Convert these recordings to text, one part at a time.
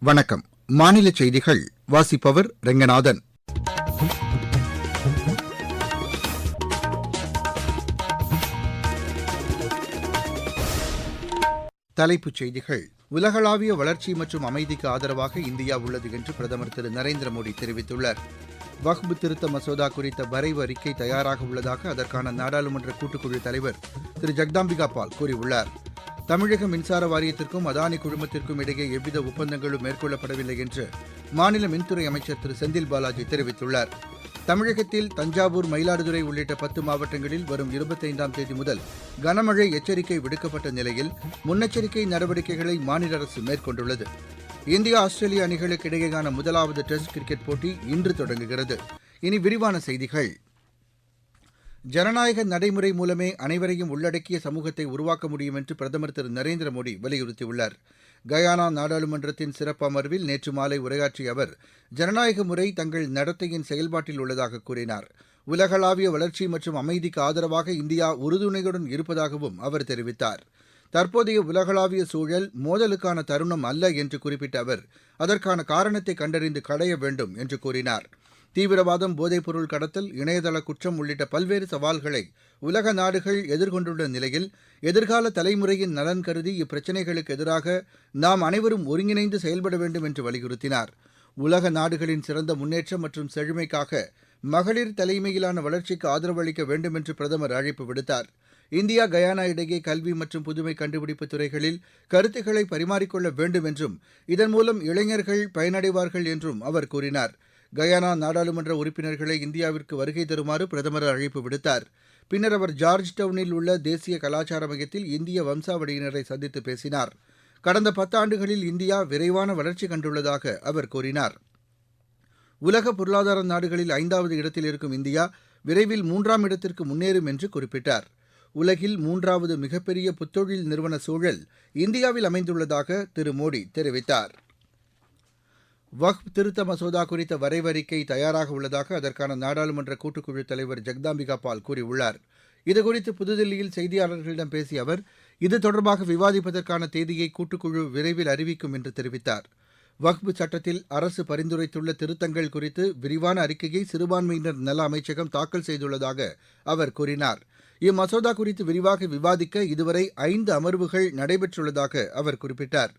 வணக்கம். மாநில செய்திகள் வாசிப்பவர் ரெங்கநாதன். தலைப்புச் செய்திகள். உலகளாவிய வளர்ச்சி மற்றும் அமைதிக்கு ஆதரவாக இந்தியா உள்ளது என்று பிரதமர் திரு நரேந்திர மோடி தெரிவித்துள்ளார். வக்பு திருத்த மசோதா குறித்த வரைவு அறிக்கை தயாராக உள்ளதாக அதற்கான நாடாளுமன்ற கூட்டுக்குழு தலைவர் திரு ஜெக்தாம்பிகா பால் கூறியுள்ளார். தமிழக மின்சார வாரியத்திற்கும் அதானி குழுமத்திற்கும் இடையே எவ்வித ஒப்பந்தங்களும் மேற்கொள்ளப்படவில்லை என்று மாநில மின்துறை அமைச்சர் திரு செந்தில் பாலாஜி தெரிவித்துள்ளார். தமிழகத்தில் தஞ்சாவூர் மயிலாடுதுறை உள்ளிட்ட பத்து மாவட்டங்களில் வரும் இருபத்தைந்தாம் தேதி முதல் கனமழை எச்சரிக்கை விடுக்கப்பட்ட நிலையில் முன்னெச்சரிக்கை நடவடிக்கைகளை மாநில அரசு மேற்கொண்டுள்ளது. இந்தியா ஆஸ்திரேலிய அணிகளுக்கு இடையேயான முதலாவது டெஸ்ட் கிரிக்கெட் போட்டி இன்று தொடங்குகிறது. இனி விரிவான செய்திகள். ஜனநாயக நடைமுறை மூலமே அனைவரையும் உள்ளடக்கிய சமூகத்தை உருவாக்க முடியும் என்று பிரதமர் திரு. நரேந்திர மோடி வலியுறுத்தியுள்ளார். கயானா நாடாளுமன்றத்தின் சிறப்பு அமர்வில் நேற்று மாலை உரையாற்றிய அவர் ஜனநாயக முறை தங்கள் நடத்தையின் செயல்பாட்டில் உள்ளதாக கூறினார். உலகளாவிய வளர்ச்சி மற்றும் அமைதிக்கு ஆதரவாக இந்தியா உறுதுணையுடன் இருப்பதாகவும் அவர் தெரிவித்தார். தற்போதைய உலகளாவிய சூழல் மோதலுக்கான தருணம் அல்ல என்று குறிப்பிட்ட அவர் அதற்கான காரணத்தை கண்டறிந்து களைய வேண்டும் என்று கூறினார். தீவிரவாதம் போதைப்பொருள் கடத்தல் இணையதள குற்றம் உள்ளிட்ட பல்வேறு சவால்களை உலக நாடுகள் எதிர்கொண்டுள்ள நிலையில் எதிர்கால தலைமுறையின் நலன் கருதி இப்பிரச்சினைகளுக்கு எதிராக நாம் அனைவரும் ஒருங்கிணைந்து செயல்பட வேண்டும் என்று வலியுறுத்தினார். உலக நாடுகளின் சிறந்த முன்னேற்றம் மற்றும் செழுமைக்காக மகளிர் தலைமையிலான வளர்ச்சிக்கு ஆதரவு அளிக்க வேண்டும் என்று பிரதமர் அழைப்பு விடுத்தார். இந்தியா கயானா இடையே கல்வி மற்றும் புதுமை கண்டுபிடிப்பு துறைகளில் கருத்துக்களை பரிமாறிக்கொள்ள வேண்டும் என்றும் இதன் மூலம் இளைஞர்கள் பயனடைவார்கள் என்றும் அவர் கூறினார். கயானா நாடாளுமன்ற உறுப்பினர்களை இந்தியாவிற்கு வருகை தருமாறு பிரதமர் அழைப்பு விடுத்தார். பின்னர் அவர் ஜார்ஜ் டவுனில் உள்ள தேசிய கலாச்சார மையத்தில் இந்திய வம்சாவளியினரை சந்தித்து பேசினார். கடந்த பத்தாண்டுகளில் இந்தியா விரைவான வளர்ச்சி கண்டுள்ளதாக அவர் கூறினார். உலக பொருளாதார நாடுகளில் ஐந்தாவது இடத்தில் இருக்கும் இந்தியா விரைவில் மூன்றாம் இடத்திற்கு முன்னேறும் என்று குறிப்பிட்டார். உலகில் மூன்றாவது மிகப்பெரிய புத்தொழில் நிறுவன சூழல் இந்தியாவில் அமைந்துள்ளதாக திரு மோடி தெரிவித்தார். வக்ஃப் திருத்த மசோதா குறித்த வரைவறிக்கை தயாராக உள்ளதாக அதற்கான நாடாளுமன்ற கூட்டுக்குழு தலைவர் ஜெக்தாம்பிகா பால் கூறியுள்ளார். இதுகுறித்து புதுதில்லியில் செய்தியாளர்களிடம் பேசிய அவர் இது தொடர்பாக விவாதிப்பதற்கான தேதியை கூட்டுக்குழு விரைவில் அறிவிக்கும் என்று தெரிவித்தார். வக்ஃப் சட்டத்தில் அரசு பரிந்துரைத்துள்ள திருத்தங்கள் குறித்து விரிவான அறிக்கையை சிறுபான்மையினர் நல அமைச்சகம் தாக்கல் செய்துள்ளதாக அவர் கூறினார். இம்மசோதா குறித்து விரிவாக விவாதிக்க இதுவரை ஐந்து அமர்வுகள் நடைபெற்றுள்ளதாக அவர் குறிப்பிட்டார்.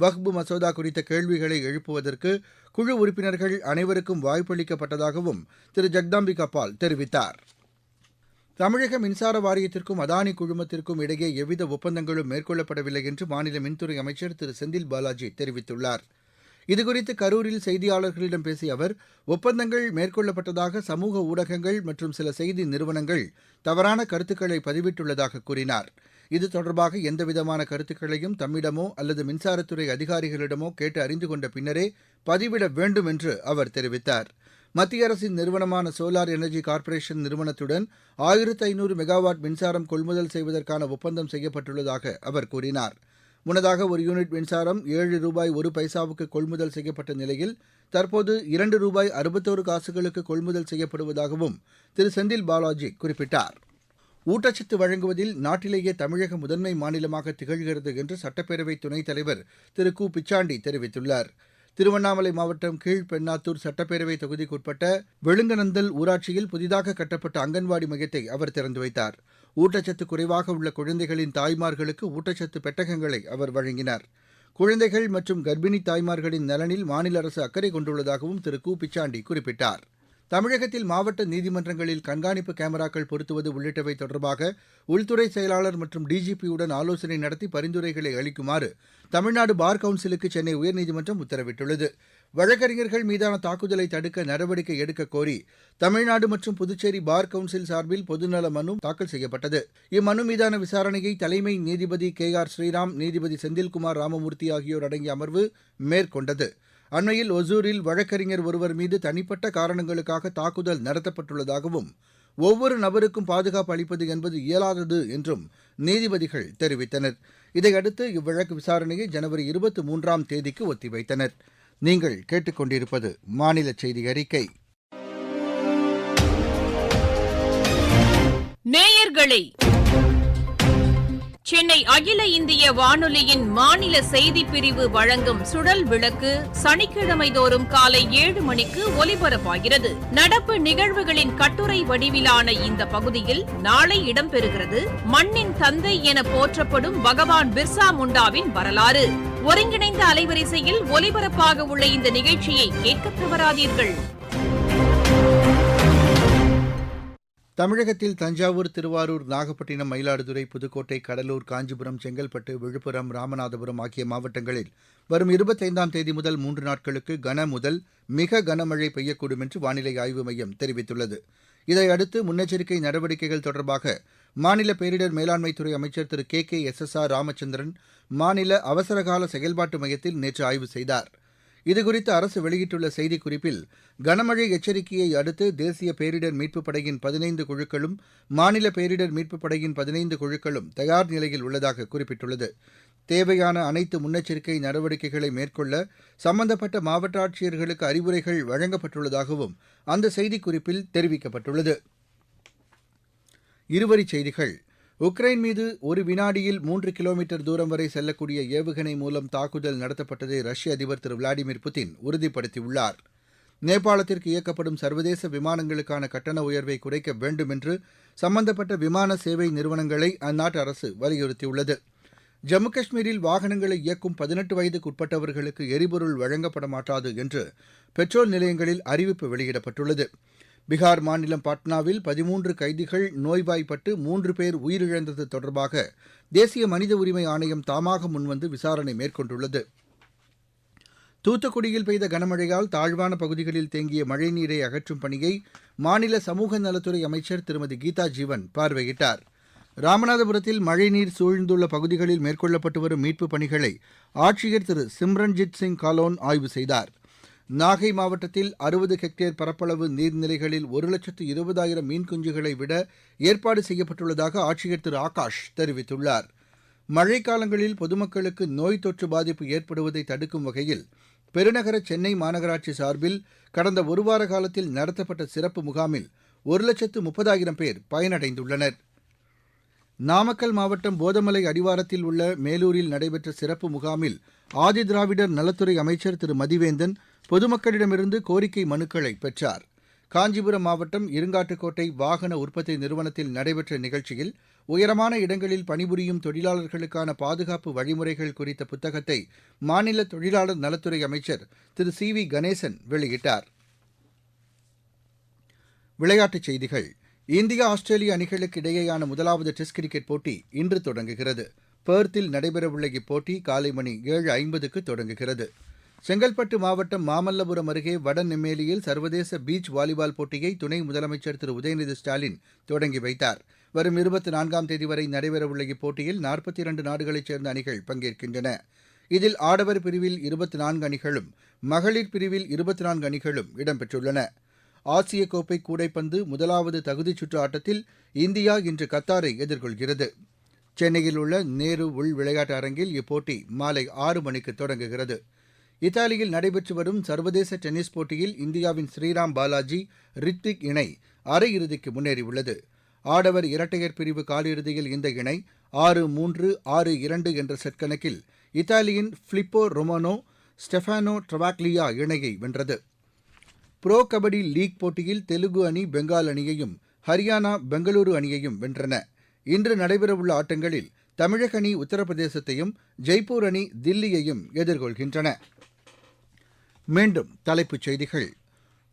வஹ்பு மசோதா குறித்த கேள்விகளை எழுப்புவதற்கு குழு உறுப்பினர்கள் அனைவருக்கும் வாய்ப்பளிக்கப்பட்டதாகவும் திரு ஜெக்தாம்பிகா பால் தெரிவித்தார். தமிழக மின்சார வாரியத்திற்கும் அதானி குழுமத்திற்கும் இடையே எவ்வித ஒப்பந்தங்களும் மேற்கொள்ளப்படவில்லை என்று மாநில மின்துறை அமைச்சர் திரு செந்தில் பாலாஜி தெரிவித்துள்ளார். இதுகுறித்து கரூரில் செய்தியாளர்களிடம் பேசிய அவர் ஒப்பந்தங்கள் மேற்கொள்ளப்பட்டதாக சமூக ஊடகங்கள் மற்றும் சில செய்தி நிறுவனங்கள் தவறான கருத்துக்களை பதிவிட்டுள்ளதாக கூறினார். இது தொடர்பாக எந்தவிதமான கருத்துக்களையும் தம்மிடமோ அல்லது மின்சாரத்துறை அதிகாரிகளிடமோ கேட்டு அறிந்து கொண்ட பின்னரே பதிவிட வேண்டும் என்று அவர் தெரிவித்தார். மத்திய அரசின் நிறுவனமான சோலார் எனர்ஜி கார்ப்பரேஷன் நிறுவனத்துடன் ஆயிரத்து ஐநூறு மெகாவாட் மின்சாரம் கொள்முதல் செய்வதற்கான ஒப்பந்தம் செய்யப்பட்டுள்ளதாக அவர் கூறினார். முன்னதாக ஒரு யூனிட் மின்சாரம் ஏழு ரூபாய் ஒரு பைசாவுக்கு கொள்முதல் செய்யப்பட்ட நிலையில் தற்போது இரண்டு ரூபாய் அறுபத்தோரு காசுகளுக்கு கொள்முதல் செய்யப்படுவதாகவும் திரு செந்தில் பாலாஜி குறிப்பிட்டார். ஊட்டச்சத்து வழங்குவதில் நாட்டிலேயே தமிழகம் முதன்மை மாநிலமாக திகழ்கிறது என்று சட்டப்பேரவை துணைத் தலைவர் திரு கு. பிச்சாண்டி தெரிவித்துள்ளார். திருவண்ணாமலை மாவட்டம் கீழ்பெண்ணாத்தூர் சட்டப்பேரவை தொகுதிக்குட்பட்ட வெளுங்கநந்தல் ஊராட்சியில் புதிதாக கட்டப்பட்ட அங்கன்வாடி மையத்தை அவர் திறந்து வைத்தார். ஊட்டச்சத்து குறைவாக உள்ள குழந்தைகளின் தாய்மார்களுக்கு ஊட்டச்சத்து பெட்டகங்களை அவர் வழங்கினார். குழந்தைகள் மற்றும் கர்ப்பிணி தாய்மார்களின் நலனில் மாநில அரசு அக்கறை கொண்டுள்ளதாகவும் திரு கு. பிச்சாண்டி குறிப்பிட்டார். தமிழகத்தில் மாவட்ட நீதிமன்றங்களில் கண்காணிப்பு கேமராக்கள் பொருத்துவது உள்ளிட்டவை தொடர்பாக உள்துறை செயலாளர் மற்றும் டிஜிபியுடன் ஆலோசனை நடத்தி பரிந்துரைகளை அளிக்குமாறு தமிழ்நாடு பார் கவுன்சிலுக்கு சென்னை உயர்நீதிமன்றம் உத்தரவிட்டுள்ளது. வழக்கறிஞர்கள் மீதான தாக்குதலை தடுக்க நடவடிக்கை எடுக்க கோரி தமிழ்நாடு மற்றும் புதுச்சேரி பார் கவுன்சில் சார்பில் பொதுநல மனு தாக்கல் செய்யப்பட்டது. இம்மனு மீதான விசாரணையை தலைமை நீதிபதி கே ஆர் ஸ்ரீராம் நீதிபதி செந்தில்குமார் ராமமூர்த்தி ஆகியோர் அடங்கிய அமர்வு மேற்கொண்டது. அண்மையில் ஒசூரில் வழக்கறிஞர் ஒருவர் மீது தனிப்பட்ட காரணங்களுக்காக தாக்குதல் நடத்தப்பட்டுள்ளதாகவும் ஒவ்வொரு நபருக்கும் பாதுகாப்பு அளிப்பது என்பது இயலாதது என்றும் நீதிபதிகள் தெரிவித்தனர். இதையடுத்து இவ்வழக்கு விசாரணையை ஜனவரி இருபத்தி மூன்றாம் தேதிக்கு ஒத்திவைத்தனர். நீங்கள் கேட்டுக்கொண்டிருப்பது மாநில செய்தி அறிக்கை. நேயர்களே சென்னை அகில இந்திய வானொலியின் மாநில செய்திப் பிரிவு வழங்கும் சுழல் விளக்கு சனிக்கிழமை தோறும் காலை ஏழு மணிக்கு ஒலிபரப்பாகிறது. நடப்பு நிகழ்வுகளின் கட்டுரை வடிவிலான இந்த பகுதியில் நாளை இடம்பெறுகிறது. மண்ணின் தந்தை என போற்றப்படும் பகவான் பிர்சா முண்டாவின் வரலாறு. ஒருங்கிணைந்த அலைவரிசையில் ஒலிபரப்பாக உள்ள இந்த நிகழ்ச்சியை கேட்க தவறாதீர்கள் தமிழகத்தில் தஞ்சாவூர் திருவாரூர் நாகப்பட்டினம் மயிலாடுதுறை புதுக்கோட்டை கடலூர் காஞ்சிபுரம் செங்கல்பட்டு விழுப்புரம் ராமநாதபுரம் ஆகிய மாவட்டங்களில் வரும் இருபத்தைந்தாம் தேதி முதல் மூன்று நாட்களுக்கு கன முதல் மிக கனமழை பெய்யக்கூடும் என்று வானிலை ஆய்வு மையம் தெரிவித்துள்ளது. இதையடுத்து முன்னெச்சரிக்கை நடவடிக்கைகள் தொடர்பாக மாநில பேரிடர் மேலாண்மைத்துறை அமைச்சர் திரு K K S S R Ramachandran மாநில அவசரகால செயல்பாட்டு மையத்தில் நேற்று ஆய்வு செய்தார். இதுகுறித்து அரசு வெளியிட்டுள்ள செய்திக்குறிப்பில் கனமழை எச்சரிக்கையை அடுத்து தேசிய பேரிடர் மீட்புப் படையின் பதினைந்து குழுக்களும் மாநில பேரிடர் மீட்புப் படையின் பதினைந்து குழுக்களும் தயார் நிலையில் உள்ளதாக குறிப்பிட்டுள்ளது. தேவையான அனைத்து முன்னெச்சரிக்கை நடவடிக்கைகளை மேற்கொள்ள சம்பந்தப்பட்ட மாவட்ட ஆட்சியர்களுக்கு அறிவுரைகள் வழங்கப்பட்டுள்ளதாகவும் அந்த செய்திக்குறிப்பில் தெரிவிக்கப்பட்டுள்ளது. இருவரிச் செய்திகள். உக்ரைன் மீது ஒரு வினாடியில் மூன்று கிலோமீட்டர் தூரம் வரை செல்லக்கூடிய ஏவுகணை மூலம் தாக்குதல் நடத்தப்பட்டதை ரஷ்ய அதிபர் திரு விளாடிமிர் புதின் உறுதிப்படுத்தியுள்ளார். நேபாளத்திற்கு இயக்கப்படும் சர்வதேச விமானங்களுக்கான கட்டண உயர்வை குறைக்க வேண்டும் என்று சம்பந்தப்பட்ட விமான சேவை நிறுவனங்களை அந்நாட்டு அரசு வலியுறுத்தியுள்ளது. ஜம்மு காஷ்மீரில் வாகனங்களை இயக்கும் பதினெட்டு வயதுக்குட்பட்டவர்களுக்கு எரிபொருள் வழங்கப்பட மாட்டாது என்று பெட்ரோல் நிலையங்களில் அறிவிப்பு வெளியிடப்பட்டுள்ளது. பீகார் மாநிலம் பாட்னாவில் பதிமூன்று கைதிகள் நோய்வாய்ப்பட்டு மூன்று பேர் உயிரிழந்தது தொடர்பாக தேசிய மனித உரிமை ஆணையம் தாமாக முன்வந்து விசாரணை மேற்கொண்டுள்ளது. தூத்துக்குடியில் பெய்த கனமழையால் தாழ்வான பகுதிகளில் தேங்கிய மழைநீரை அகற்றும் பணியை மாநில சமூக நலத்துறை அமைச்சர் திருமதி கீதா ஜீவன் பார்வையிட்டார். ராமநாதபுரத்தில் மழைநீர் சூழ்ந்துள்ள பகுதிகளில் மேற்கொள்ளப்பட்டு வரும் மீட்புப் பணிகளை ஆட்சியர் திரு சிம்ரன்ஜித் சிங் காலோன் ஆய்வு செய்தார். நாகை மாவட்டத்தில் அறுபது ஹெக்டேர் பரப்பளவு நீர்நிலைகளில் ஒரு லட்சத்து இருபதாயிரம் மீன் குஞ்சுகளை விட ஏற்பாடு செய்யப்பட்டுள்ளதாக ஆட்சியர் திரு ஆகாஷ் தெரிவித்துள்ளார். மழைக்காலங்களில் பொதுமக்களுக்கு நோய் தொற்று பாதிப்பு ஏற்படுவதை தடுக்கும் வகையில் பெருநகர சென்னை மாநகராட்சி சார்பில் கடந்த ஒரு வார காலத்தில் நடத்தப்பட்ட சிறப்பு முகாமில் ஒரு லட்சத்து முப்பதாயிரம் பேர் பயனடைந்துள்ளனர். நாமக்கல் மாவட்டம் போதமலை அடிவாரத்தில் உள்ள மேலூரில் நடைபெற்ற சிறப்பு முகாமில் ஆதிதிராவிடர் நலத்துறை அமைச்சர் திரு மதிவேந்தன் பொதுமக்களிடமிருந்து கோரிக்கை மனுக்களை பெற்றார். காஞ்சிபுரம் மாவட்டம் இருங்காட்டுக்கோட்டை வாகன உற்பத்தி நிறுவனத்தில் நடைபெற்ற நிகழ்ச்சியில் உயரமான இடங்களில் பணிபுரியும் தொழிலாளர்களுக்கான பாதுகாப்பு வழிமுறைகள் குறித்த புத்தகத்தை மாநில தொழிலாளர் நலத்துறை அமைச்சர் திரு சி வி கணேசன் வெளியிட்டார். விளையாட்டுச் செய்திகள். இந்தியா ஆஸ்திரேலிய அணிகளுக்கு இடையேயான முதலாவது டெஸ்ட் கிரிக்கெட் போட்டி இன்று தொடங்குகிறது. பெர்த்தில் நடைபெறவுள்ள இப்போட்டி காலை மணி ஏழு ஐம்பதுக்கு தொடங்குகிறது. செங்கல்பட்டு மாவட்டம் மாமல்லபுரம் அருகே வடநெம்மேலியில் சர்வதேச பீச் வாலிபால் போட்டியை துணை முதலமைச்சர் திரு உதயநிதி ஸ்டாலின் தொடங்கி வைத்தார். வரும் இருபத்தி நான்காம் தேதி வரை நடைபெறவுள்ள இப்போட்டியில் நாற்பத்தி இரண்டு நாடுகளைச் சேர்ந்த அணிகள் பங்கேற்கின்றன. இதில் ஆடவர் பிரிவில் இருபத்தி நான்கு அணிகளும் மகளிர் பிரிவில் இருபத்தி நான்கு அணிகளும் இடம்பெற்றுள்ளன. ஆசிய கோப்பை கூடைப்பந்து முதலாவது தகுதிச் சுற்று ஆட்டத்தில் இந்தியா இன்று கத்தாரை எதிர்கொள்கிறது. சென்னையில் உள்ள நேரு உள் விளையாட்டு அரங்கில் இப்போட்டி மாலை ஆறு மணிக்கு தொடங்குகிறது. இத்தாலியில் நடைபெற்று வரும் சர்வதேச டென்னிஸ் போட்டியில் இந்தியாவின் ஸ்ரீராம் பாலாஜி ரித்விக் இணை அரையிறுதிக்கு முன்னேறியுள்ளது. ஆடவர் இரட்டையர் பிரிவு காலிறுதியில் இந்த இணை ஆறு மூன்று ஆறு இரண்டு என்ற செட் கணக்கில் இத்தாலியின் பிலிப்போ ரொமானோ ஸ்டெஃபானோ ட்ரவாக்லியா இணையை வென்றது. புரோ கபடி லீக் போட்டியில் தெலுங்கு அணி பெங்கால் அணியையும் ஹரியானா பெங்களூரு அணியையும் வென்றன. இன்று நடைபெறவுள்ள ஆட்டங்களில் தமிழக அணி உத்தரப்பிரதேசத்தையும் ஜெய்ப்பூர் அணி தில்லியையும் எதிர்கொள்கின்றன. மீண்டும் தலைப்புச் செய்திகள்.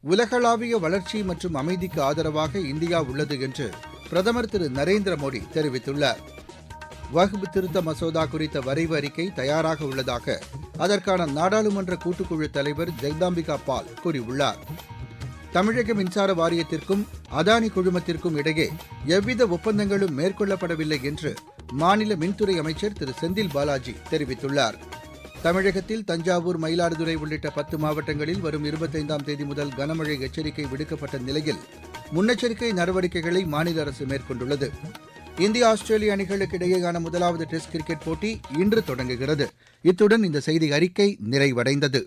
உலகளாவிய வளர்ச்சி மற்றும் அமைதிக்கு ஆதரவாக இந்தியா உள்ளது என்று பிரதமர் திரு நரேந்திர மோடி தெரிவித்துள்ளார். வகுப்பு திருத்த மசோதா குறித்த வரைவு அறிக்கை தயாராக உள்ளதாக அதற்கான நாடாளுமன்ற கூட்டுக்குழு தலைவர் ஜெகதாம்பிகா பால் கூறியுள்ளார். தமிழக மின்சார வாரியத்திற்கும் அதானி குழுமத்திற்கும் இடையே எவ்வித ஒப்பந்தங்களும் மேற்கொள்ளப்படவில்லை என்று மாநில மின்துறை அமைச்சர் திரு செந்தில் பாலாஜி தெரிவித்துள்ளார். தமிழகத்தில் தஞ்சாவூர் மயிலாடுதுறை உள்ளிட்ட பத்து மாவட்டங்களில் வரும் இருபத்தைந்தாம் தேதி முதல் கனமழை எச்சரிக்கை விடுக்கப்பட்ட நிலையில் முன்னெச்சரிக்கை நடவடிக்கைகளை மாநில அரசு மேற்கொண்டுள்ளது. இந்திய ஆஸ்திரேலிய அணிகளுக்கு இடையேயான முதலாவது டெஸ்ட் கிரிக்கெட் போட்டி இன்று தொடங்குகிறது. இத்துடன் இந்த செய்தி அறிக்கை நிறைவடைந்தது.